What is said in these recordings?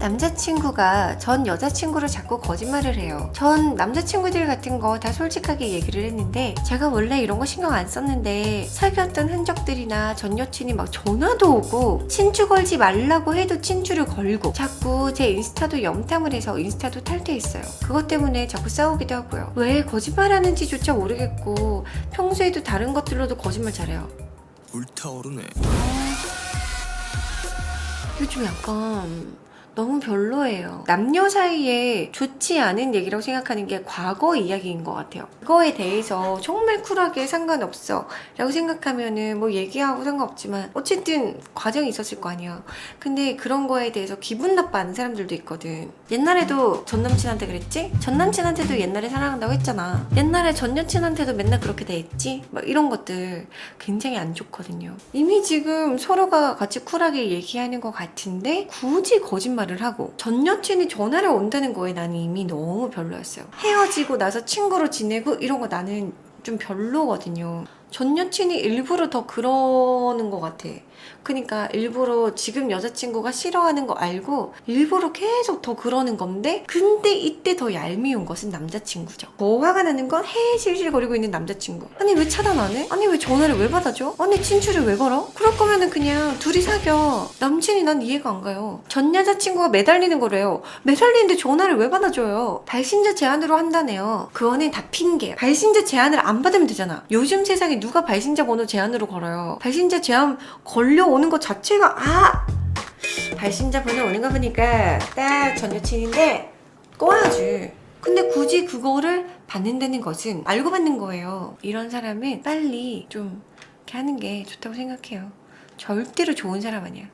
남자친구가 전 여자친구를 자꾸 거짓말을 해요. 전 남자친구들 같은 거 다 솔직하게 얘기를 했는데 제가 원래 이런 거 신경 안 썼는데 사귀었던 흔적들이나 전 여친이 막 전화도 오고 친추 걸지 말라고 해도 친추를 걸고 자꾸 제 인스타도 염탐을 해서 인스타도 탈퇴했어요. 그것 때문에 자꾸 싸우기도 하고요. 왜 거짓말하는지조차 모르겠고 평소에도 다른 것들로도 거짓말 잘해요. 불타오르네. 요즘 약간 너무 별로예요. 남녀 사이에 좋지 않은 얘기라고 생각하는 게 과거 이야기인 것 같아요. 그거에 대해서 정말 쿨하게 상관없어 라고 생각하면은 뭐 얘기하고 상관없지만 어쨌든 과정이 있었을 거 아니야. 근데 그런 거에 대해서 기분 나빠하는 사람들도 있거든. 옛날에도 전 남친한테 그랬지? 전 남친한테도 옛날에 사랑한다고 했잖아. 옛날에 전 여친한테도 맨날 그렇게 대했지? 막 이런 것들 굉장히 안 좋거든요. 이미 지금 서로가 같이 쿨하게 얘기하는 것 같은데 굳이 거짓말 을 하고 전 여친이 전화를 온다는 거에 나는 이미 너무 별로였어요. 헤어지고 나서 친구로 지내고 이런 거 나는 좀 별로거든요. 전 여친이 일부러 더 그러는 것 같아. 그러니까 일부러 지금 여자친구가 싫어하는 거 알고 일부러 계속 더 그러는 건데 근데 이때 더 얄미운 것은 남자친구죠. 더 화가 나는 건 해실실거리고 있는 남자친구. 아니 왜 차단 안 해? 아니 왜 전화를 왜 받아줘? 아니 친추를 왜 걸어? 그럴 거면은 그냥 둘이 사겨. 남친이 난 이해가 안 가요. 전 여자친구가 매달리는 거래요. 매달리는데 전화를 왜 받아줘요? 발신자 제한으로 한다네요. 그거는 다 핑계. 발신자 제한을 안 받으면 되잖아. 요즘 세상에 누가 발신자 번호 제한으로 걸어요? 발신자 제한 걸려오는 것 자체가 아 발신자 번호 오는 거 보니까 딱 전 여친인데 꺼야지. 근데 굳이 그거를 받는다는 것은 알고 받는 거예요. 이런 사람은 빨리 좀 이렇게 하는 게 좋다고 생각해요. 절대로 좋은 사람 아니야.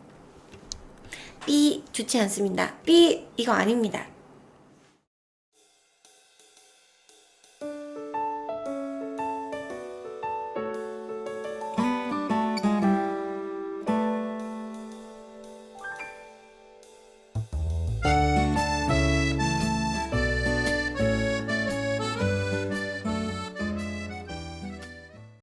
삐 좋지 않습니다. 삐 이거 아닙니다.